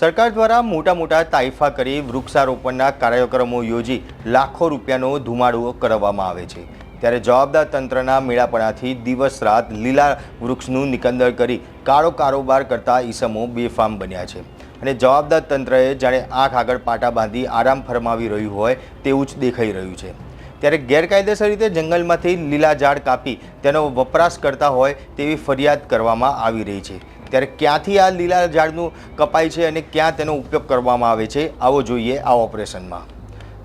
સરકાર દ્વારા મોટા મોટા તાઇફા કરી વૃક્ષારોપણના કાર્યક્રમો યોજી લાખો રૂપિયાનો ધુમાડો કરવામાં આવે છે. ત્યારે જવાબદાર તંત્રના મેળાપણાથી દિવસ રાત લીલા વૃક્ષનું નિકંદર કરી કાળો કારોબાર કરતા ઈસમો બેફામ બન્યા છે. અને જવાબદાર તંત્રએ જાણે આંખ આગળ પાટા બાંધી આરામ ફરમાવી રહ્યું હોય તેવું જ દેખાઈ રહ્યું છે. ત્યારે ગેરકાયદેસર રીતે જંગલમાંથી લીલા ઝાડ કાપી તેનો વપરાશ કરતા હોય તેવી ફરિયાદ કરવામાં આવી રહી છે. ત્યારે ક્યાંથી આ લીલા ઝાડનું કપાય છે અને ક્યાં તેનો ઉપયોગ કરવામાં આવે છે, આવો જોઈએ આ ઓપરેશનમાં.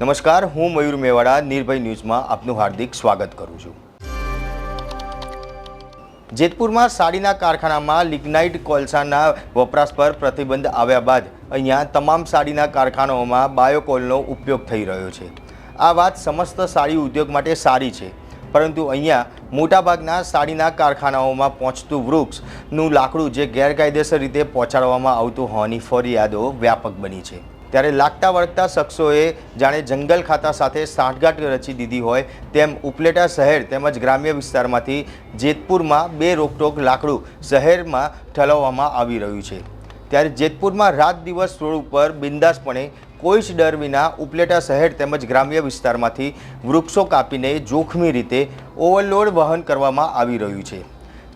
નમસ્કાર, હું મયુર મેવાડા, નિર્ભય ન્યૂઝમાં આપનું હાર્દિક સ્વાગત કરું છું. જેતપુરમાં સાડીના કારખાનામાં લિગ્નાઇટ કોલસાના વપરાશ પર પ્રતિબંધ આવ્યા બાદ અહીંયા તમામ સાડીના કારખાનાઓમાં બાયોકોલનો ઉપયોગ થઈ રહ્યો છે. આ વાત સમસ્ત સાડી ઉદ્યોગ માટે સારી છે. પરંતુ અહીંયા મોટાભાગના સાડીના કારખાનાઓમાં પહોંચતું વૃક્ષનું લાકડું જે ગેરકાયદેસર રીતે પહોંચાડવામાં આવતું હોવાની ફરિયાદો વ્યાપક બની છે. ત્યારે લાગતા વળગતા શખ્સોએ જાણે જંગલ ખાતા સાથે સાંઠગાંઠ રચી દીધી હોય તેમ ઉપલેટા શહેર તેમજ ગ્રામ્ય વિસ્તારમાંથી જેતપુરમાં બે રોકટોક લાકડું શહેરમાં ઠલવવામાં આવી રહ્યું છે. ત્યારે જેતપુરમાં રાત દિવસ રોડ ઉપર બિંદાસપણે કોઈ જ ડર વિના ઉપલેટા શહેર તેમજ ગ્રામ્ય વિસ્તારમાંથી વૃક્ષો કાપીને જોખમી રીતે ઓવરલોડ વહન કરવામાં આવી રહ્યું છે.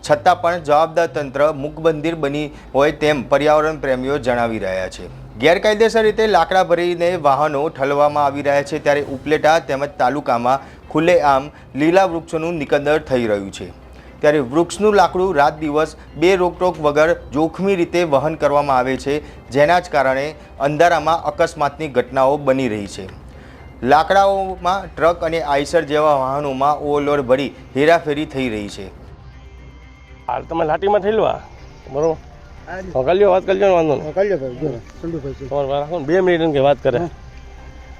છતાં પણ જવાબદાર તંત્ર મુકબંધીર બની હોય તેમ પર્યાવરણ પ્રેમીઓ જણાવી રહ્યા છે. ગેરકાયદેસર રીતે લાકડા ભરીને વાહનો ઠલવામાં આવી રહ્યા છે ત્યારે ઉપલેટા તેમજ તાલુકામાં ખુલ્લેઆમ લીલા વૃક્ષોનું નિકંદર થઈ રહ્યું છે. ત્યારે વૃક્ષનું લાકડું રાત દિવસ બે રોકટોક વગર જોખમી રીતે વહન કરવામાં આવે છે જેના જ કારણે અંધારામાં અકસ્માતની ઘટનાઓ બની રહી છે. લાકડાઓમાં ટ્રક અને આઈસર જેવા વાહનોમાં ઓવરલોડ ભરી હેરાફેરી થઈ રહી છે. હાલ તમે લાટીમાં થઈ લો આ? બરોબર. હા વાત કરજો વાંધો નહીં. કાલ્યો ભાઈ જો ચંદુભાઈ તમારે રાખો બે મિનિટ કે વાત કરે.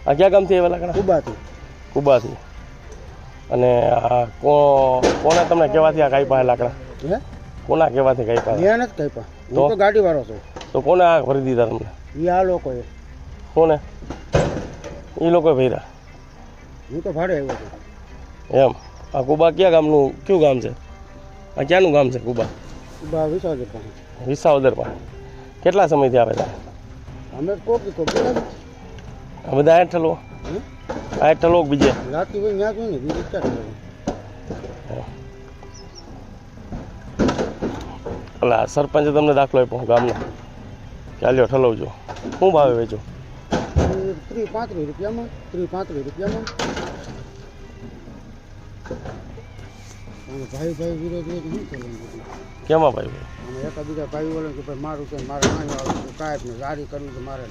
આ ક્યાં ગામથી એવા લાકડા કુબાથી. કુબાથી. અને આ કો કોને તમને કહેવાથી આ કાપ્યા લાકડા હે? કોના કહેવાથી કાપ્યા ત્યાં નથી કાપ્યા તો? હું તો? ગાડી વાળો છું. તો કોને આ ભરી દીધા તમને? એ આ લોકોએ. કોને? એ લોકોએ ભર્યા? હું તો ભાડે આવ્યો છું. એમ. આ કુબા કયા ગામનું કયું ગામ છે? આ ક્યાંનું ગામ છે કુબા? કુબા વિસાવદર પાસે વિસાવદરમાં કેટલા સમયથી આવે છે? અમે કોક કોક આ બધા આઠ આઠ ઠલો બીજે. રાતી હોય ત્યાં જોઈને બીજું ક્યાં? ઓલા સરપંચે તમને દાખલો આપ્યો ગામનો. ચાલ્યો ઠલવજો. શું ભાવે વેચો? ત્રી ત્રીસ પાંત્રીસ રૂપિયામાં. ત્રીસ પાંત્રીસ રૂપિયામાં ભાઈ ભાઈ વિરોધ હોય શું કરવાનું? કેમાં ભાઈ અને એકાબીજા ભાઈ વળે કે ભાઈ મારું છે મારે વાળું છે કાંઈ ગાડી કરવી છે મારે.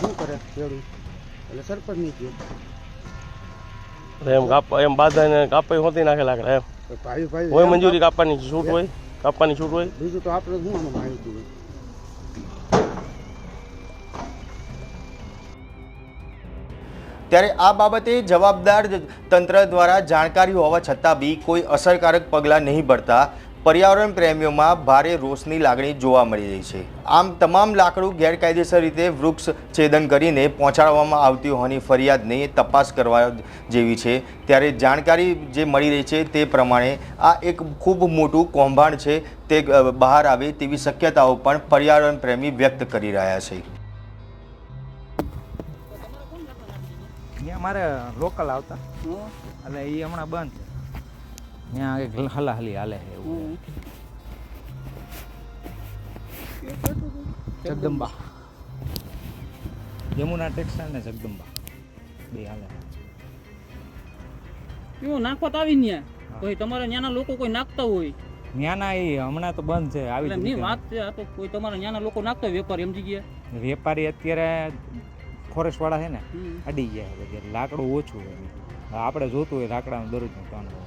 શું કરે? ખેડૂત. એટલે સરપંચ નહીં કહ્યું એમ કાપ એમ બાંધાઈને કાપાઈ હોતી નાખે લાકડા એમ. ભાઈ ભાઈ હોય મંજૂરી કાપવાની છૂટ હોય કાપવાની છૂટ હોય. બીજું તો આપણે શું આમાં માહિતી હોય? ત્યારે આ બાબતે જવાબદાર તંત્ર દ્વારા જાણકારી હોવા છતાં બી કોઈ અસરકારક પગલાં નહીં ભરતા પર્યાવરણ પ્રેમીઓમાં ભારે રોષની લાગણી જોવા મળી રહી છે. આમ તમામ લાકડું ગેરકાયદેસર રીતે વૃક્ષ છેદન કરીને પહોંચાડવામાં આવતી હોવાની ફરિયાદની તપાસ કરવા જેવી છે. ત્યારે જાણકારી જે મળી રહી છે તે પ્રમાણે આ એક ખૂબ મોટું કૌભાંડ છે તે બહાર આવે તેવી શક્યતાઓ પણ પર્યાવરણ પ્રેમી વ્યક્ત કરી રહ્યા છે. અમારે લોકલ આવતા. એટલે એ હમણાં બંધ. છે ત્યાં એક હલાહલી હાલે છે એવું જગદંબા યમુના ટેક્સટાઇલ ને જગદંબા બે હાલે એવું નાખવા તો આવી ને કોઈ તમારે ત્યાંના લોકો કોઈ નાખતા હોય ન્યાના એ હમણાં તો બંધ છે આવી એટલે ની વાત છે આ તો કોઈ તમારા ન્યાના લોકો નાખતા હોય વેપારી સમજી ગયા વેપારી અત્યારે ફોરેસ્ટ વાળા છે ને. અડી ગયા છે લાકડું ઓછું હોય આપણે જોતું હોય લાકડાનું દરરોજનું કામ હોય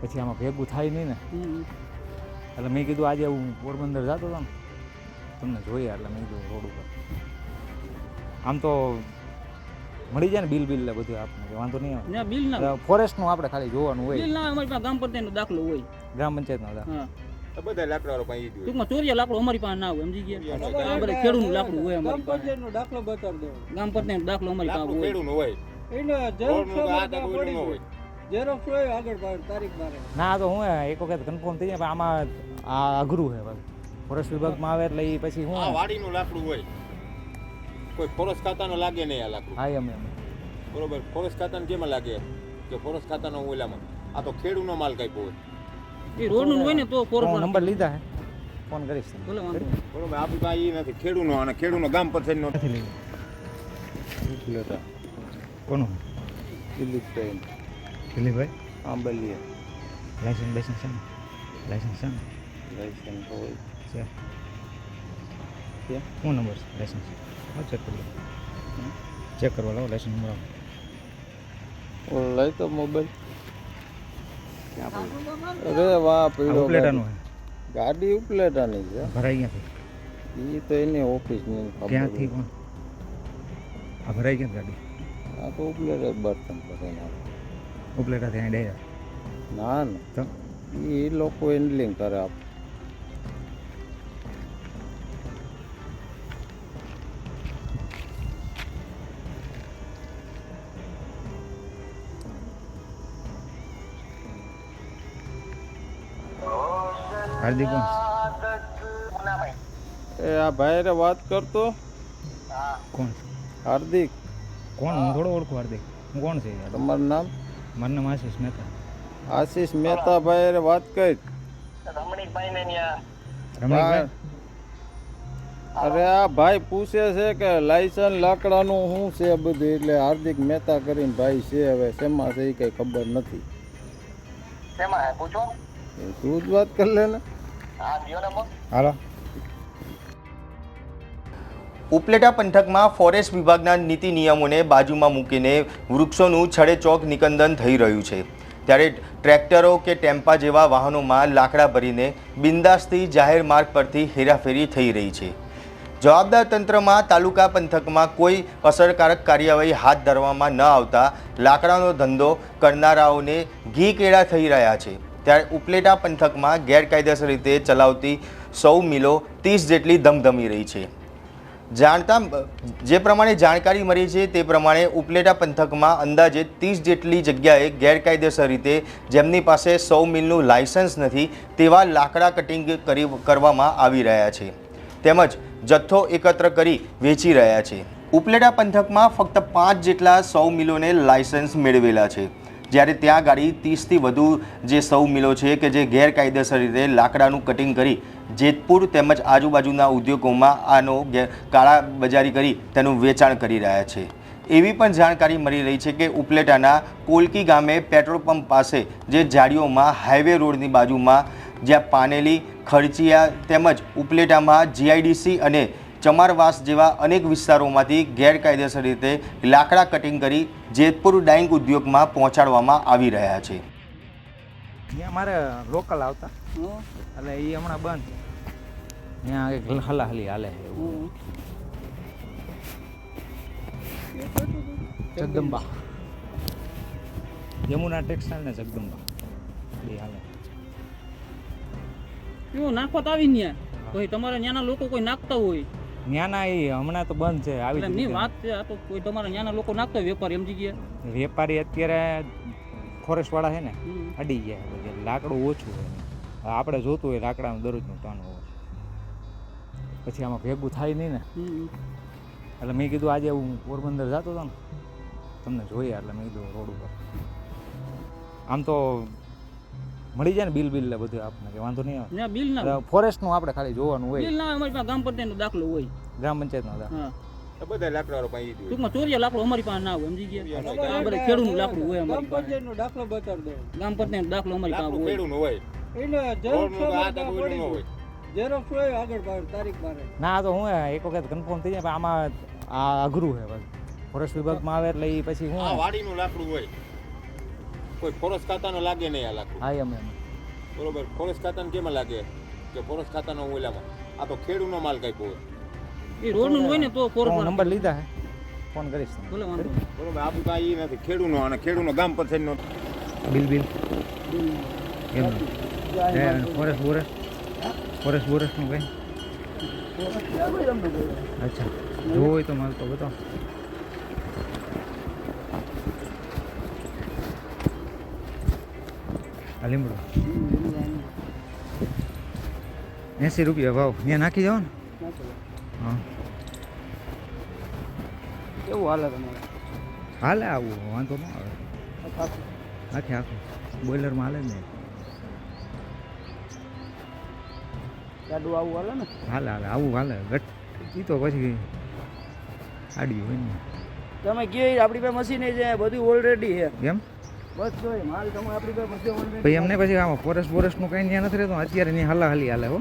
પછી આમાં ભેગું થાય નહીં ને. એટલે મેં કીધું આજે હું પોરબંદર જતો હતો ને તમને જોઈએ એટલે મેં કીધું રોડ ઉપર. આમ તો મળી જાય ને બિલ બિલ ને બધું આપણને વાંધો નહીં આવે. બિલ ના. ફોરેસ્ટ ફોરેસ્ટનું આપણે ખાલી જોવાનું બિલ હોય ના અમારી પાસે ગ્રામ પંચાયત નો દાખલો હોય. ગ્રામ પંચાયત નો દાખલો બધા લાકડાવાળો પાસે ટૂંકમાં ચોરિયા લાકડું અમારી પાસે ના હોય સમજી ગયા? બધા ખેડૂતનું લાકડું હોય અમારી પાસે. દાખલો બતાવી દો ગામ પંચાયતનો દાખલો અમારી પાસે લાકડું હોય. હોય. આ ન હોય આગળ પાડ તારીખ બારે ના તો હું એક વખત કન્ફર્મ થઈ જાય પણ આમાં આ અઘરું છે પાછું ફોરેસ્ટ વિભાગમાં આવે એટલે એ પછી આ હું વાડીનું લાકડું હોય. કોઈ ફોરેસ્ટ ખાતાનો લાગે નહીં આ લાકડું. હા એમ એમ. બરોબર ફોરેસ્ટ ખાતાને કેમ લાગે? કે ફોરેસ્ટ ખાતાનો ઓલામાં. આ તો ખેડૂનો માલ કાપ્યો હોય. એ રોડનું હોય ને તો ફોરેસ્ટ નંબર લીધા હે ફોન કરીશ. બરોબર આપણી પાસે એ નથી ખેડૂનો અને ખેડૂનો ગામ પછાડીનો નથી લીધા કોનું? દિલીપભાઈ. દિલીપભાઈ? આંબલિયા લાયસન્સ લાઇસન્સ છે ને? લાઇસન્સ છે ને? લાયસન્સ હોય. છે? શું નંબર છે લાઇસન્સ હા ચેક કરી લો. ચેક કરવા લાવો લાઇસન્સ નંબર આપો. લઈ તો મોબાઈલ અરે વાહ પીળો ઉપલેટાનું ગાડી. ઉપલેટાની છે? ભરાઈ ક્યાંથી એ તો એની ઓફિસની ક્યાંથી પણ? આ ભરાઈ ક્યાં ગાડી? આ તો ઉપલેટા બર્તન કરીને આપે. ઉપલેટા થઈને ડાયરા ના ના. તો? એ લોકો હેન્ડલિંગ કરે આપ. હાર્દિક એ આ ભાઈ રે વાત કરતો? કોણ હાર્દિક. કોણ? હું થોડો ઓળખું હાર્દિક. હું કોણ છે તમારું નામ? મારું નામ આશીષ મહેતા. આશીષ મહેતા ભાઈ વાત કરી. રમણીકભાઈ? અરે આ ભાઈ પૂછે છે કે લાયસન્સ લાકડાનું શું છે બધું? એટલે હાર્દિક મહેતા કરીને ભાઈ છે હવે. શેમાં છે એ કઈ ખબર નથી. એ તું જ વાત કરી લે ને. હાલો. ઉપલેટા પંથકમાં ફોરેસ્ટ વિભાગના નીતિ નિયમોને બાજુમાં મૂકીને વૃક્ષોનું છડેચોક નિકંદન થઈ રહ્યું છે. ત્યારે ટ્રેક્ટરો કે ટેમ્પા જેવા વાહનોમાં લાકડા ભરીને બિંદાસથી જાહેર માર્ગ પરથી હેરાફેરી થઈ રહી છે. જવાબદાર તંત્રમાં તાલુકા પંથકમાં કોઈ અસરકારક કાર્યવાહી હાથ ધરવામાં ન આવતા લાકડાનો ધંધો કરનારાઓને ઘી કેળા થઈ રહ્યા છે. ત્યારે ઉપલેટા પંથકમાં ગેરકાયદેસર રીતે ચલાવતી સૌ મિલો ત્રીસ જેટલી ધમધમી રહી છે. જાણતા, જે પ્રમાણે જાણકારી મળી છે તે પ્રમાણે ઉપલેટા પંથકમાં અંદાજે ત્રીસ જેટલી જગ્યાએ ગેરકાયદેસર રીતે જેમની પાસે સૌ મિલનું લાયસન્સ નથી તેવા લાકડા કટિંગ કરી, કરવામાં આવી રહ્યા છે. તેમજ જથ્થો એકત્ર કરી વેચી રહ્યા છે. ઉપલેટા પંથકમાં ફક્ત પાંચ જેટલા સૌ મિલોને લાયસન્સ મેળવેલા છે. જ્યારે ત્યાં ગાડી ત્રીસથી વધુ જે સૌ મિલો છે કે જે ગેરકાયદેસર રીતે લાકડાનું કટિંગ કરી જેતપુર તેમજ આજુબાજુના ઉદ્યોગોમાં આનો કાળા બજારી કરી તેનું વેચાણ કરી રહ્યા છે. એવી પણ જાણકારી મળી રહી છે કે ઉપલેટાના કોલકી ગામે પેટ્રોલ પંપ પાસે જે જાડીઓમાં હાઈવે રોડની બાજુમાં જ્યાં પાનેલી ખર્ચિયા તેમજ ઉપલેટામાં જીઆઈડીસી અને ચમારવાસ જેવા અનેક વિસ્તારોમાંથી ગેરકાયદેસર રીતે લાકડા કટિંગ કરી જેતપુર ડાઇંગ ઉદ્યોગમાં પહોંચાડવામાં આવી રહ્યા છે. ત્યાં મારે લોકલ આવતા. એટલે એ હમણાં બંધ. ત્યાં એક હલાહલી હાલે છે એવું. જગદંબા. યમુના ટેક્સટાઇલ ને જગદંબા. બે હાલે. કેવું નાખવા આવી ને કોઈ તમારા ત્યાંના લોકો કોઈ નાખતા હોય. ન્યાના એ હમણાં તો બંધ છે આવી એમની. વાત છે આ તો કોઈ તમારા ન્યાના લોકો નાખતા હોય વેપાર એમ જગ્યાએ વેપારી અત્યારે ફોરેસ્ટ વાળા છે ને અડી ગયા છે લાકડું ઓછું હોય આપણે જોતું હોય લાકડાનું દરરોજનું ટન હોય. પછી આમાં ભેગું થાય નહીં ને. એટલે મેં કીધું આજે હું પોરબંદર જતો હતો ને તમને જોઈએ એટલે મેં કીધું રોડ ઉપર. આમ તો મળી જાય ને બિલ બિલ બધું આપણને કે વાંધો નહીં ના બિલ ના ફોરેસ્ટ ફોરેસ્ટનું આપણે ખાલી જોવાનું હોય. બિલ ના અમારી પાસે ગામ પંચાયતનો દાખલો હોય. ગ્રામ પંચાયત નો હા. બધા લાકડા પાસે ઈ જ ટૂંકમાં ચોરિયા લાકડો અમારી પાસે ના હોય સમજી ગયા? આ ખેડૂતનું લાકડું હોય અમારી પાસે. દાખલો બતાવી દો ગામ પંચાયતનો દાખલો અમારી પાસે હોય. ખેડૂનું હોય. એટલે જરૂર ન હોય. હોય આગળ તારીખ બારે. ના તો હું એક વખત કન્ફર્મ થઈ જાય પણ આમાં આ અઘરું છે બસ ફોરેસ્ટ વિભાગમાં આવે એટલે એ પછી હું? વાડીનું લાકડું હોય. કોઈ ફોરેસ્ટ ખાતાનો લાગે નહીં આ લાકડું. હા એમ એમ. બરોબર ફોરેસ્ટ ખાતાને કેમ લાગે? કે ફોરેસ્ટ ખાતાનો ઓલામાં આ તો ખેડૂનો માલ કાપ્યો હોય. એ રોડનું હોય ને તો ફોર નંબર લીધા હે. ફોન કરીશ બોલો. બરોબર આપણી પાસે ઈ નથી. ખેડૂનો અને ખેડૂનો ગામ પછીનો બિલ બિલ. એમ. ફોરેસ્ટ બોરેસ્ટ ફોરેસ્ટ બોરેસ્ટનું કંઈ? અચ્છા જોવું હોય તો મારે તો બતાવો. આ લીમડો. એંસી રૂપિયા ભાવ. ત્યાં નાખી જાઓ ને? હા. કેવું હાલે તમારે? હાલે આવું વાંધો ના આવે. આખે આખું. બોઈલરમાં હાલે ને. જાડું આવું હાલે ને? હાલે હાલે. આવું હાલે. ગટ. એ તો પછી આડી હોય ને. તમે કહો આપણી પાસે મશીન છે બધું ઓલરેડી છે. એમ? બસ અમને માલ તમે આપણી પાસે બધું પછી આમાં ફોરેસ્ટ ફોરેસ્ટનું કંઈ ત્યાં નથી રહેતો. અત્યારે ત્યાં હાલા હાલી હાલે હો.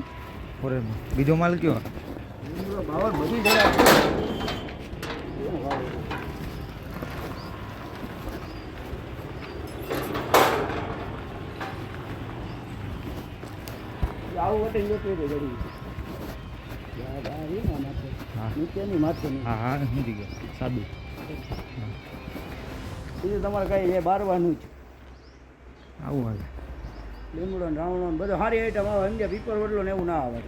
ફોરેસ્ટ બીજો માલ કયો? હા. હા સમજી ગયો. સાદું. બીજું તમારે કઈ એ બારવાનું જ આવું હાલે. લીમડો ને રાવણો ને બધું સારી આઈટમ આવે સમજ્યા પીપર વડલો ને એવું ના આવે.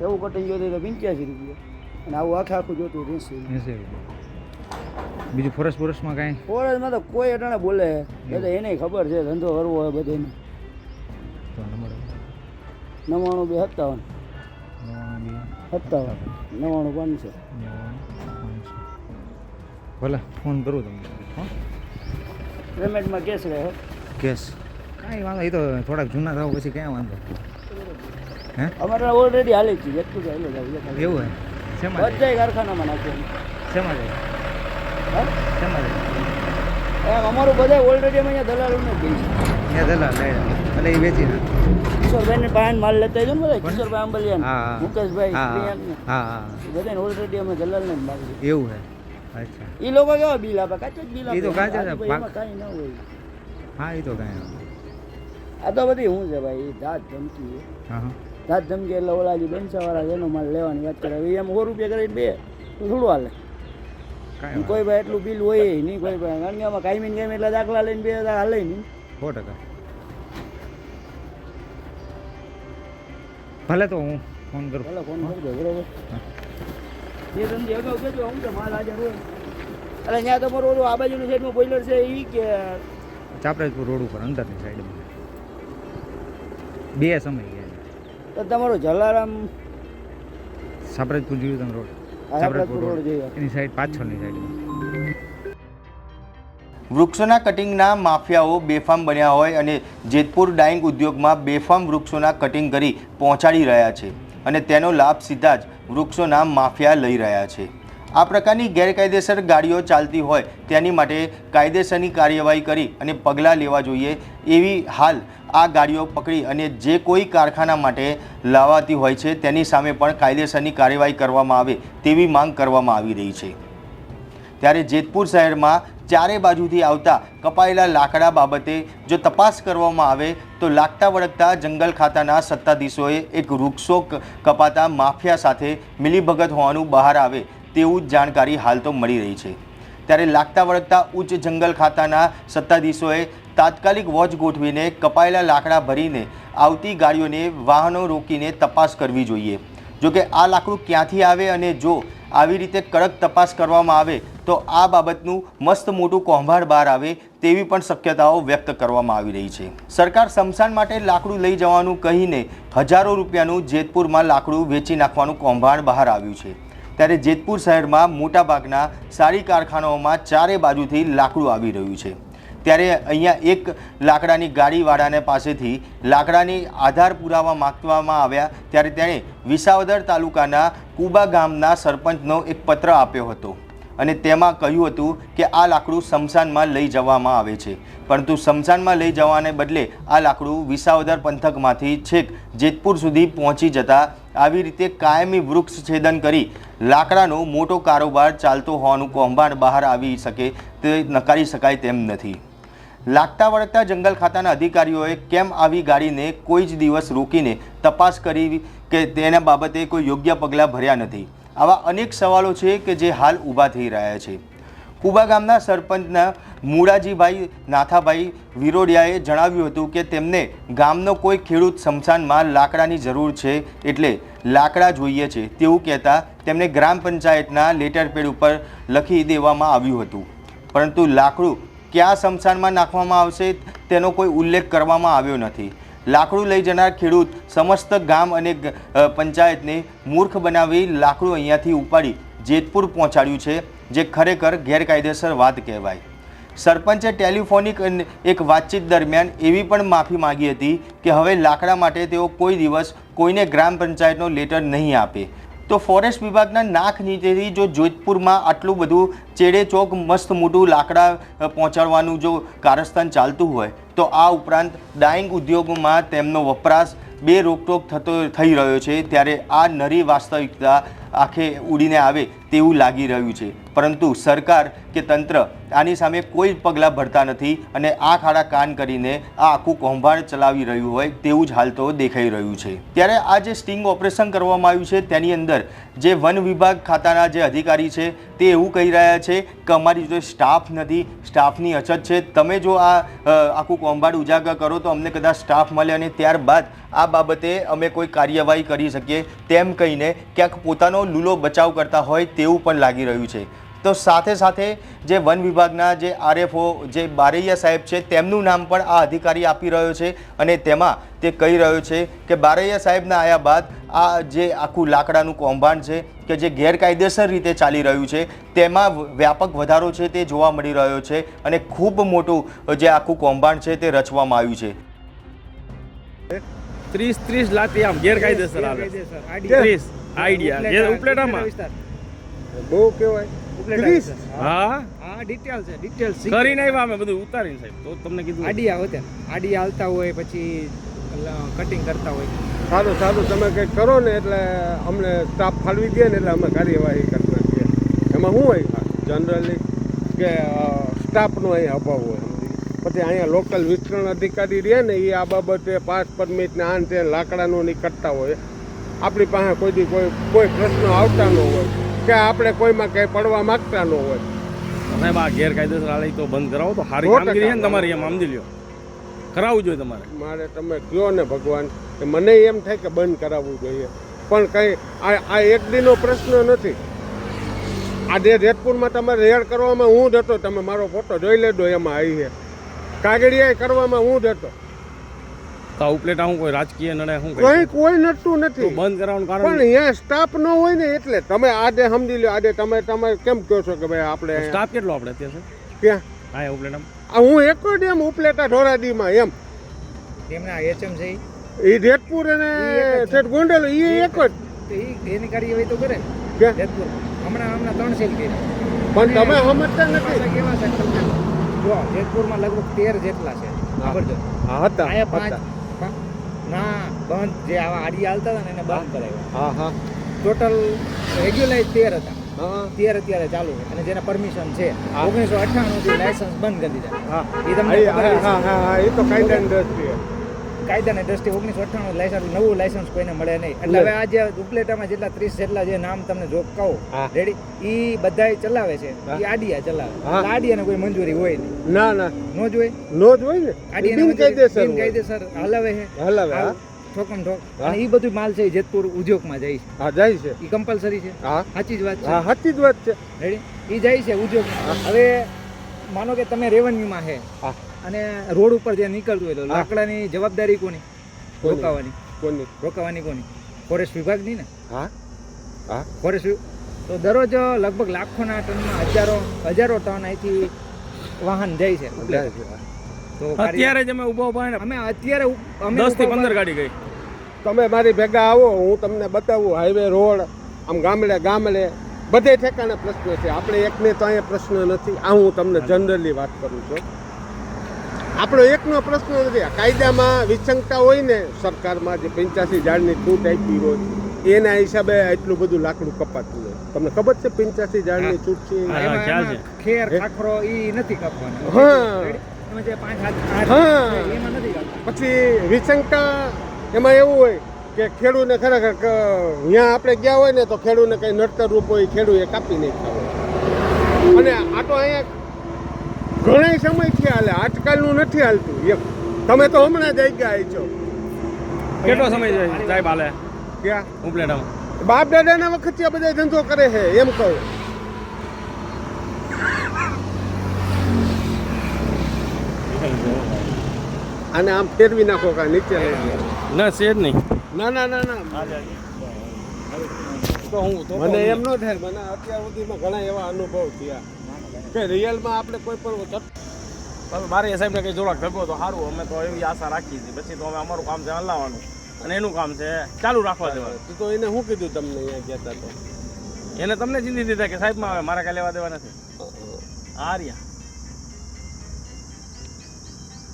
એવું કટિંગ જોતું તો પંચ્યાસી રૂપિયા. અને આવું આખે આખું જોતું એસી એંસી રૂપિયા. બીજું ફોરેસ્ટ ફોરેસ્ટમાં કાંઈ? ફોરેસ્ટમાં તો કોઈ અટાણે બોલે. એટલે એને ખબર છે ધંધો કરવો હોય બધાને. નવાણું બે સત્તાવન. સત્તાવન. નવાણું નવ્વાણું પાંચસો. ભલે ફોન કરું તમને. પેમેન્ટમાં કેશ રહે. કેશ કાંઈ વાંધો એ તો થોડાક જૂના થાવ પછી ક્યાં વાંધો? હે? અમારે ઓલરેડી હાલે જ છે જેટલું ચાલે જાય એવું હે શેમાં બધા કારખાનામાં નાખ્યું શેમાં જાય? શેમાં જાય અમારું બધા ઓલરેડી અમે અહીંયા દલાલોને જ છે. દલાલ એટલે એ વેચી નાખે. કિશોરભાઈને પાસે માલ લેતા જો ને બધા? કિશોરભાઈ હા મુકેશભાઈ હા હા. બધાને ઓલરેડી અમે દલાલને જ માલ એવું હે. અચ્છા એ લોકો કેવા બિલ આપે કાચા બિલ આપે ઈ તો કાચા જ આપે. આજુબાજુ એમાં કાંઈ ના હોય. હા એ તો કાંઈ આ તો બધી હું છે ભાઈ ધાત ધમકી ધાત ધમકી એટલે ઓલાજી જેનો માલ લેવાની વાત કરે. એમ સો રૂપિયા કરી બે તો થોડું હાલે? કોઈ ભાઈ એટલું બિલ હોય નહીં કોઈ ભાઈ. કારણ કે આમાં કાયમી કાયમી એટલા દાખલા લઈને બે હજાર હાલે નહીં. સો ટકા. ભલે તો હું ફોન કરું. ભલે ફોન કરી દો બરોબર એ ધંધી અગાઉ કહેજો હું કે માલ હાજર હોય. એટલે ત્યાં તમારું ઓલું આ બાજુની સાઈડમાં બોઈલર છે એ કે ચાપરાજપુર રોડ ઉપર અંદરની સાઈડમાં બે સમય ગયા તો તમારો જલારામ ચાપરાજપુર જોયું તમે રોડ ચાપરાજપુર રોડ. એની સાઈડ પાછળની સાઈડમાં વૃક્ષોના કટિંગના માફિયાઓ બેફામ બન્યા હોય અને જેતપુર ડાઇંગ ઉદ્યોગમાં બેફામ વૃક્ષોના કટિંગ કરી પહોંચાડી રહ્યા છે. અને તેનો લાભ સીધા જ વૃક્ષોના માફિયા લઈ રહ્યા છે. આ પ્રકારની ગેરકાયદેસર ગાડીઓ ચાલતી હોય તેની માટે કાયદેસરની કાર્યવાહી કરી અને પગલાં લેવા જોઈએ એવી હાલ આ ગાડીઓ પકડી અને જે કોઈ કારખાના માટે લાવાતી હોય છે તેની સામે પણ કાયદેસરની કાર્યવાહી કરવામાં આવે તેવી માંગ કરવામાં આવી રહી છે. ત્યારે જેતપુર શહેરમાં ચારે બાજુથી આવતા કપાયેલા લાકડા બાબતે જો તપાસ કરવામાં આવે તો લાગતા વળગતા જંગલ ખાતાના સત્તાધીશોએ એક વૃક્ષો કપાતા માફિયા સાથે મિલીભગત હોવાનું બહાર આવે તેવું જાણકારી હાલ તો મળી રહી છે. ત્યારે લાગતા વળગતા ઉચ્ચ જંગલ ખાતાના સત્તાધીશોએ તાત્કાલિક વોચ ગોઠવીને કપાયેલા લાકડા ભરીને આવતી ગાડીઓને વાહનો રોકીને તપાસ કરવી જોઈએ. જોકે આ લાકડું ક્યાંથી આવે અને જો આવી રીતે કડક તપાસ કરવામાં આવે તો આ બાબતનું મસ્ત મોટું કૌભાંડ બહાર આવે તેવી પણ શક્યતાઓ વ્યક્ત કરવામાં આવી રહી છે. સરકાર સમસાન માટે લાકડું લઈ જવાનું કહીને હજારો રૂપિયાનું જેતપુરમાં લાકડું વેચી નાખવાનું કૌભાંડ બહાર આવ્યું છે. ત્યારે જેતપુર શહેરમાં મોટાભાગના સારી કારખાનાઓમાં ચારે બાજુથી લાકડું આવી રહ્યું છે. ત્યારે અહીંયા એક લાકડાની ગાડીવાળાને પાસેથી લાકડાની આધાર પુરાવા માગવામાં આવ્યા. ત્યારે તેણે વિસાવદર તાલુકાના કુબા ગામના સરપંચનો એક પત્ર આપ્યો હતો અને તેમાં કહ્યું હતું કે આ લાકડું સમશાનમાં લઈ જવામાં આવે છે. પરંતુ શમશાનમાં લઈ જવાને બદલે આ લાકડું વિસાવદર પંથકમાંથી છેક જેતપુર સુધી પહોંચી જતા આવી રીતે કાયમી વૃક્ષ છેદન કરી લાકડાનો મોટો કારોબાર ચાલતો હોવાનું કૌભાંડ બહાર આવી શકે તે નકારી શકાય તેમ નથી. લાગતા વળગતા જંગલ ખાતાના અધિકારીઓએ કેમ આવી ગાડીને કોઈ જ દિવસ રોકીને તપાસ કરી કે તેના બાબતે કોઈ યોગ્ય પગલાં ભર્યા નથી? આવા અનેક સવાલો છે કે જે હાલ ઊભા થઈ રહ્યા છે. કુબા ગામના સરપંચના મૂળાજીભાઈ નાથાભાઈ વિરોડિયાએ જણાવ્યું હતું કે તેમને ગામનો કોઈ ખેડૂત સ્મશાનમાં લાકડાની જરૂર છે એટલે લાકડા જોઈએ છે તેવું કહેતા તેમને ગ્રામ પંચાયતના લેટર પેડ ઉપર લખી દેવામાં આવ્યું હતું. પરંતુ લાકડું ક્યાં સ્મશાનમાં નાખવામાં આવશે તેનો કોઈ ઉલ્લેખ કરવામાં આવ્યો નથી. લાકડું લઈ જનાર ખેડૂત સમસ્ત ગામ અને પંચાયતને મૂર્ખ બનાવી લાકડું અહીંયાથી ઉપાડી જેતપુર પહોંચાડ્યું છે, જે ખરેખર ગેરકાયદેસર વાત કહેવાય. સરપંચે ટેલિફોનિક એક વાતચીત દરમિયાન એવી પણ માફી માંગી હતી કે હવે લાકડા માટે તેઓ કોઈ દિવસ કોઈને ગ્રામ પંચાયતનો લેટર નહીં આપે. તો ફોરેસ્ટ વિભાગના નાક નીચેથી જો જોધપુરમાં આટલું બધું ચેડે ચોક મસ્ત મોટું લાકડા પહોંચાડવાનું જો કારસ્તાન ચાલતું હોય, તો આ ઉપરાંત ડાઇંગ ઉદ્યોગમાં તેમનો વપરાશ બે રોકટોક થતો, થઈ રહ્યો છે. ત્યારે આ નરી વાસ્તવિકતા આખે ઉડીને આવે તેવું લાગી રહ્યું છે. પરંતુ સરકાર કે તંત્ર આની સામે કોઈ પગલાં ભરતા નથી અને આ ખાડા કાન કરીને આ આખું કૌભાંડ ચલાવી રહ્યું હોય તેવું જ હાલ તો દેખાઈ રહ્યું છે. ત્યારે આ જે સ્ટિંગ ઓપરેશન કરવામાં આવ્યું છે તેની અંદર જે વન વિભાગ ખાતાના જે અધિકારી છે તે એવું કહી રહ્યા છે કે અમારી જો સ્ટાફ નથી, સ્ટાફની અછત છે. તમે જો આ આખું કૌભાંડ ઉજાગર કરો તો અમને કદાચ સ્ટાફ મળે અને ત્યારબાદ આ બાબતે અમે કોઈ કાર્યવાહી કરી શકીએ તેમ કહીને ક્યાંક પોતાનો લૂલો બચાવ કરતા હોય તેવું પણ લાગી રહ્યું છે. તો સાથે સાથે જે વન વિભાગના જે આરએફઓ, જે બારૈયા સાહેબ છે, તેમનું નામ પણ આ અધિકારી આપી રહ્યો છે અને તેમાં તે કહી રહ્યો છે કે બારૈયા સાહેબના આવ્યા બાદ આ જે આખું લાકડાનું કૌભાંડ છે કે જે ગેરકાયદેસર રીતે ચાલી રહ્યું છે, તેમાં વ્યાપક વધારો છે તે જોવા મળી રહ્યો છે અને ખૂબ મોટું જે આખું કૌભાંડ છે તે રચવામાં આવ્યું છે. ત્રીસ ત્રીસ લાતી આમ ગેરકાયદેસર આવે. ત્રીસ. આઈડિયા. જે ઉપલેટામાં. બહુ કેવાય ત્રીસ? હા. હા. ડિટેલ છે ડિટેલ કરીને આવ્યા અમે બધું ઉતારીને સાહેબ. તો તમને કીધું. આડિયા હોતે આડિયા હાલતા હોય પછી કટિંગ કરતા હોય. સારું સારું. તમે કંઈક કરો ને એટલે અમને સ્ટાફ ફાળવી દે ને એટલે અમે કાર્યવાહી કરતા એમાં શું હોય? જનરલી કે સ્ટાફનો અહીં અભાવ હોય. પછી અહીંયા લોકલ વિસ્તરણ અધિકારી રહે ને એ આ બાબતે પાસ પરમિટને આન તે લાકડાનું ની કરતા હોય. આપણી પાસે કોઈ દી કોઈ કોઈ પ્રશ્ન આવતા ન હોય કે આપણે કોઈમાં કંઈ પડવા માગતા ન હોય. સાહેબ આ ગેરકાયદેસર આલે તો બંધ કરાવો તો સારી કામગીરી છે ને તમારી એમ સમજી લ્યો. કરાવવું જોઈએ તમારે. મારે તમે કહો ને ભગવાન કે મને એમ થાય કે બંધ કરાવવું જોઈએ. પણ કંઈ આ આ એક દીનો પ્રશ્ન નથી. આજે જેતપુરમાં તમારે રેડ કરવામાં હું જ હતો તમે મારો ફોટો જોઈ લેજો એમાં આવી છે. કાગળિયા કરવામાં હું જ હતો. તો ઉપલેટા હું કોઈ રાજકીય નડે હું કંઈ કોઈ નડતું નથી. બંધ કરાવવાનું પણ કારણ અહીંયા સ્ટાફ ન હોય ને એટલે તમે આજે સમજી લો આજે તમે તમે કેમ કહો છો કે ભાઈ આપણે સ્ટાફ કેટલો આપણે અત્યારે ક્યાં? હા ઉપલેટા હું એક જ એમ ઉપલેટા ઢોરાદીમાં એમ. એમના એચએમ છે એ જેતપુર અને શેઠ ગોંડલ એ એક જ. તો એ એની હોય તો કરે. કે જેતપુર. હમણાં હમણાં ત્રણ સેલ કરી પણ તમે સમજતા નથી. કેવા જો જેતપુરમાં લગભગ તેર જેટલા છે. ખબર છે? હા હતા અહીંયા પાંચ ના બંધ જે આવા આડી હાલતા હતા ને એને બંધ કરાવ્યા. હા હા. ટોટલ રેગ્યુલાઇઝ તેર હતા. તેર અત્યારે ચાલુ છે અને જેના પરમિશન છે. ઓગણીસો અઠ્ઠાણું થી લાયસન્સ બંધ કરી દીધા. હા. એ તમને હા, હા હા હા એ તો કાયદાની દ્રષ્ટિએ. કાયદાની દ્રષ્ટિએ ઓગણીસો અઠ્ઠાણું લાયસન્સ નવું લાયસન્સ કોઈને મળે નહીં. એટલે હવે આ જે ઉપલેટામાં જેટલા ત્રીસ જેટલા જે નામ તમને જો કહો રેડી એ બધા ચલાવે છે. એ આડિયા ચલાવે. આડિયાને કોઈ મંજૂરી હોય નહીં. ના ના. નો જોઈ નો જ હોય ને? આડિયાને કાયદેસર કાયદેસર હલાવે છે. હલાવે ઠોકમ ઠોક. અને એ બધું માલ છે જેતપુર ઉદ્યોગમાં જાય છે. હા જાય છે. એ કમ્પલસરી છે. હા. સાચી જ વાત છે. હા સાચી જ વાત છે. રેડી એ જાય છે ઉદ્યોગમાં. હવે માનો કે તમે રેવન્યુમાં છે. હા. અને રોડ ઉપર જે નીકળતું હોય તો લાકડાની જવાબદારી કોની? રોકાવાની. કોની? રોકાવાની કોની? ફોરેસ્ટ વિભાગની ને? હા? હા? ફોરેસ્ટ તો દરરોજ લગભગ લાખોના ટનમાં હજારો હજારો ટન અહીંથી વાહન જાય છે. તો અત્યારે જ અમે ઊભા ઊભા અમે અત્યારે અમે દસથી ઉભા- પંદર ગાડી ગઈ. તમે મારી ભેગા આવો હું તમને બતાવું હાઈવે રોડ આમ ગામડે ગામડે. બધે ઠેકાણે પ્રશ્ન છે. આપણે એકને તો અહીંયા પ્રશ્ન નથી. આ હું તમને જનરલી વાત કરું છું. આપણો એકનો પ્રશ્ન નથી આ કાયદામાં વિસંગતા હોય ને સરકારમાં જે પંચ્યાસી ઝાડની છૂટ આપી હોય એના હિસાબે એટલું બધું લાકડું કપાતું હોય તમને ખબર છે પંચ્યાસી ઝાડની છૂટ છે. ખેર? ખાખરો ઈ નથી કાપવાના હા. હા. પછી વિસંગતા એમાં એવું હોય કે ખેડૂને ખરેખર અહીંયા ત્યાં આપણે ગયા હોય ને તો ખેડૂને કંઈ નડતર રૂપ હોય ખેડૂએ કાપી નહીં ખાવ અને આ તો અહીંયા ઘણા સમયથી હાલે આજકાલનું નથી હાલતું એમ. તમે તો હમણાં જ આવી ગયા છો. કેટલો સમય છે? સાહેબ હાલે. ક્યાં? ઉપલેટામાં બાપ દાદાના વખત આ બધા ધંધો કરે છે એમ કહું. અને આમ ફેરવી નાખો કા નીચે ના શેર નહીં. ના ના ના ના. તો હું તો મને એમ ન થાય મને અત્યાર સુધીમાં ઘણા એવા અનુભવ થયા. કે રિયલમાં આપણે કોઈ પણ તમે મારે સાહેબને કંઈ જોડાક ભેગો તો સારું અમે તો એવી આશા રાખી હતી પછી તો અમે અમારું કામ છે હલાવવાનું. અને એનું કામ છે ચાલુ રાખવા દેવાનું. તો એને શું કીધું તમને અહીંયા કહેતા તો? એને તમને ચીંધી દીધા કે સાહેબમાં આવે મારા કાંઈ લેવા દેવા નથી. રહ્યા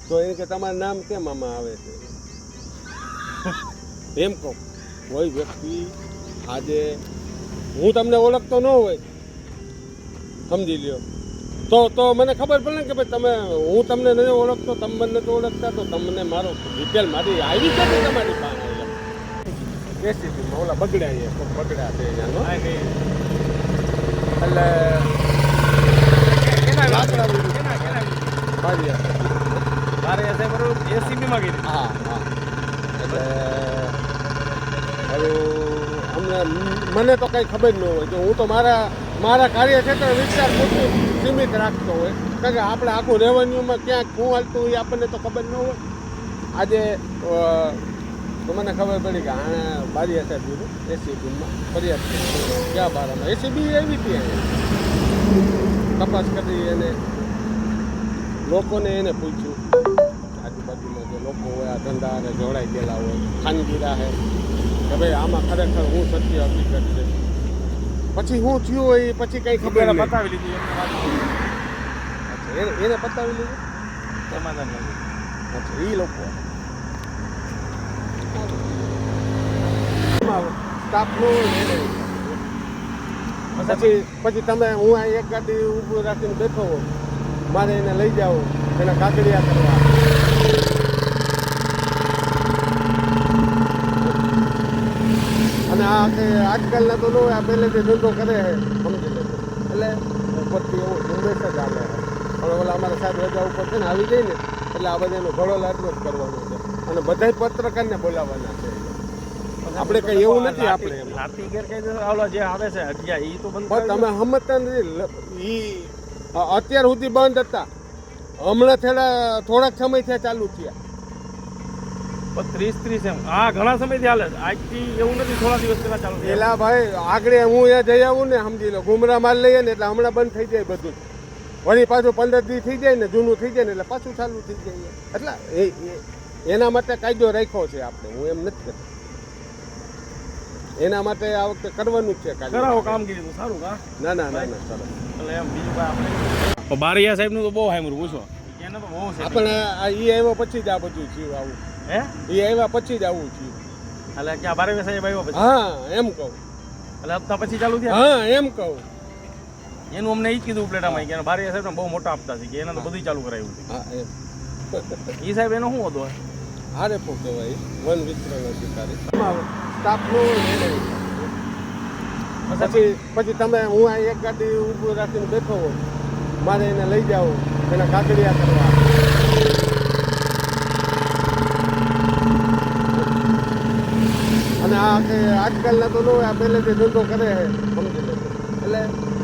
તો એ કે તમારું નામ કેમ આમાં આવે છે? એમ કહો કોઈ વ્યક્તિ આજે હું તમને ઓળખતો ન હોય સમજી લ્યો. તો તો મને ખબર પડે ને કે ભાઈ તમે હું તમને નથી ઓળખતો તમે મને નથી ઓળખતા તો તમને મારો ડિટેલ મારી આવી છે ને તમારી પાસે? એમ રેસીપીમાં ઓલા બગડ્યા છે બગડ્યા છે એટલે મારી બરોબર એસીબીમાં ગઈ હા હા. એટલે અમને મને તો કંઈ ખબર ન હોય. કે હું તો મારા મારા કાર્યક્ષેત્ર વિસ્તાર પૂરતું સીમિત રાખતો હોય. કારણ કે આપણે આખું રેવન્યુમાં ક્યાંક શું હાલતું હોય આપણને તો ખબર ન હોય. આજે મને ખબર પડી કે આણે બારી હશે દીધું એસીબીમાં ફરિયાદ કરી. ક્યાં બારામાં એસીબી એવી હતી તપાસ કરી એને લોકોને એને પૂછ્યું. આજુબાજુમાં જે લોકો હોય, આ ધંધા જોડાઈ ગયેલા હોય, ખાનગી રાહે. કે ભાઈ, આમાં ખરેખર હું સત્ય હકીકત છે? પછી હું થયું હોય એ પછી કંઈ ખબર એને બતાવી લીધી. એને એને બતાવી લીધું? સમાધાન. અચ્છા એ લોકો. સ્ટાફનું પછી પછી તમે હું આ એક ગાડી ઊભું રાખીને બેઠો મારે એને લઈ જાઓ એના કાકડિયા કરવા. અને આ કે આજકાલના તો આ પહેલેથી ધંધો કરે છે સમજી લે. એટલે ઉપરથી એવો ઝુંબેશ જ આવે પણ ઓલા અમારા સાહેબ રજા ઉપર છે ને આવી જઈને એટલે આ બધાનો ઘડો લાટલો જ કરવાનો છે. અને બધા પત્રકારને બોલાવવાના છે. આપણે કઈ એવું નથી આપણે જે આવે છે હત્યા એ તો બંધ તમે સમજતા નથી ઈ અત્યાર સુધી બંધ હતા. હમણાં થોડા થોડાક સમય થયા ચાલુ થયા. ત્રીસ ત્રીસ એમ. હા ઘણા સમયથી હાલે આજથી એવું નથી થોડા દિવસ પહેલા ચાલુ પેલા ભાઈ આગળ હું અહીંયા જઈ આવું ને સમજી લો ગુમરા માલ લઈએ ને એટલે હમણાં બંધ થઈ જાય બધું. વળી પાછું પંદર દી થઈ જાય ને જૂનું થઈ જાય ને એટલે પાછું ચાલુ થઈ જાય એટલે એ એ- એના માટે કાયદો રાખ્યો છે આપણે હું એમ નથી કરતો એના માટે આ વખતે કરવાનું જ છે કાયદો. કરાવો કામગીરી તો સારું કા ના ના ના ના સરસ એટલે એમ બીજું કાંઈ આપણે બારૈયા સાહેબનું તો બહુ હાઈમરું પૂછો. એને તો બહુ છે. આપણે આ ઈ આવ્યો પછી જ આ બધું જીવ આવું. હે? એ આવ્યા પછી જ આવું થયું. એટલે ક્યાં બારૈયા સાહેબ આવ્યા પછી? હા એમ કહું. એટલે હપ્તા પછી ચાલુ થયા? હા એમ કહું. એનું અમને એ જ કીધું પ્લેટામાં કે બારૈયા સાહેબ બહુ મોટા હપ્તા છે કે એના તો બધું ચાલુ કરાવ્યું હા એમ. એ સાહેબ એનો શું હતો? આરે ફો કહેવાય? વન વિસ્તરણ અધિકારી. સ્ટાફનું પછી પછી તમે હું આ એક ગાડી ઊભું રાખીને બેઠો હોઉં. મારે એને લઈ જાઓ એના કાકડિયા કરવા. અને આ કે આજકાલના તો નો આ પહેલેથી ધંધો કરે છે સમજી લે એટલે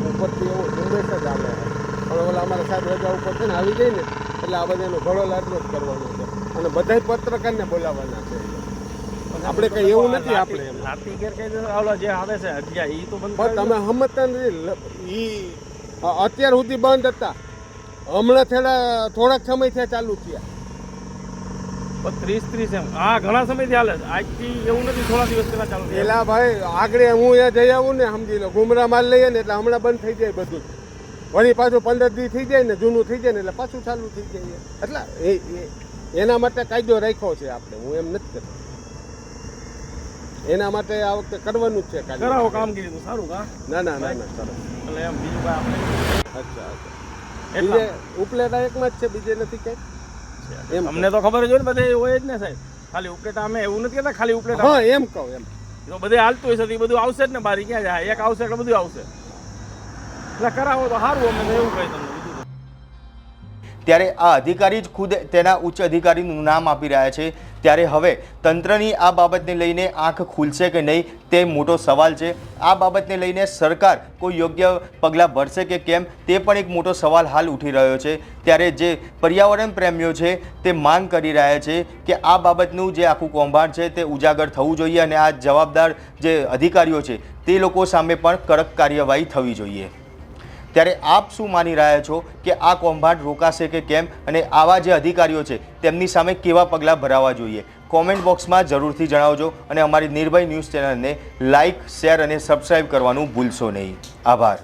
ઉપરથી એવો ઝુંબેશ જ આવે છે. પણ ઓલા અમારા સાહેબ રજા ઉપર છે ને આવી જાય ને એટલે આ બધાનો ઘડો લાટલો જ કરવાનો છે. અને બધાય પત્રકારને બોલાવવાના છે. આપણે કંઈ એવું નથી આપણે એમ. લાઠી ગેરકાયદેસર જે આવે છે હથિયા એ તો બંધ પણ તમે સમજતા નથી એ અત્યાર સુધી બંધ હતા. હમણાં થોડા થોડાક સમયથી ચાલુ થયા. ત્રીસ ત્રીસ એમ. હા ઘણા સમયથી હાલે આજથી એવું નથી થોડા દિવસ પહેલા ચાલુ પેલા ભાઈ આગળ હું અહીંયા જઈ આવું ને સમજી લો ગુમરા માલ લઈએ ને એટલે હમણાં બંધ થઈ જાય બધું વળી પાછું પંદર દી થઈ જાય ને જૂનું થઈ જાય ને એટલે પાછું ચાલુ થઈ જાય એટલે એ એના માટે કાયદો રાખ્યો છે આપણે હું એમ નથી કરતો. એના માટે આ વખતે કરવાનું જ છે કરાવો કામગીરી તો સારું કા ના ના ના ના સરસ. એટલે એમ બીજું કાંઈ આપણે અચ્છા અચ્છા. એટલે. ઉપલેટા એકમાં જ છે બીજે નથી ક્યાંય? એમ અમને તો ખબર જ હોય ને બધે હોય જ ને સાહેબ. ખાલી ઉપલેટા અમે એવું નથી કહેતા ખાલી ઉપલેટા. હા એમ કહો એમ. તો બધે હાલતું હોય છે એ બધું આવશે જ ને બારી ક્યાં જાય? એક આવશે એટલે બધું આવશે. એટલે કરાવો તો સારું અમે એવું કહી તમને. ત્યારે આ અધિકારી જ ખુદ તેના ઉચ્ચ અધિકારીનું નામ આપી રહ્યા છે. ત્યારે હવે તંત્રની આ બાબતને લઈને આંખ ખુલશે કે નહીં તે મોટો સવાલ છે. આ બાબતને લઈને સરકાર કોઈ યોગ્ય પગલાં ભરશે કે કેમ તે પણ એક મોટો સવાલ હાલ ઉઠી રહ્યો છે. ત્યારે જે પર્યાવરણ પ્રેમીઓ છે તે માંગ કરી રહ્યા છે કે આ બાબતનું જે આખું કૌભાંડ છે તે ઉજાગર થવું જોઈએ અને આ જવાબદાર જે અધિકારીઓ છે તે લોકો સામે પણ કડક કાર્યવાહી થવી જોઈએ. ત્યારે આપ શું માની રહ્યા છો કે આ કૌભાંડ રોકાશે કે કેમ? અને આવા જે અધિકારીઓ છે, તેમની સામે કેવા પગલાં ભરાવા જોઈએ? કોમેન્ટ બોક્સમાં જરૂરથી જણાવજો અને અમારી નિર્ભય ન્યૂઝ ચેનલને લાઇક શેર અને સબસ્ક્રાઈબ કરવાનું ભૂલશો નહીં. આભાર.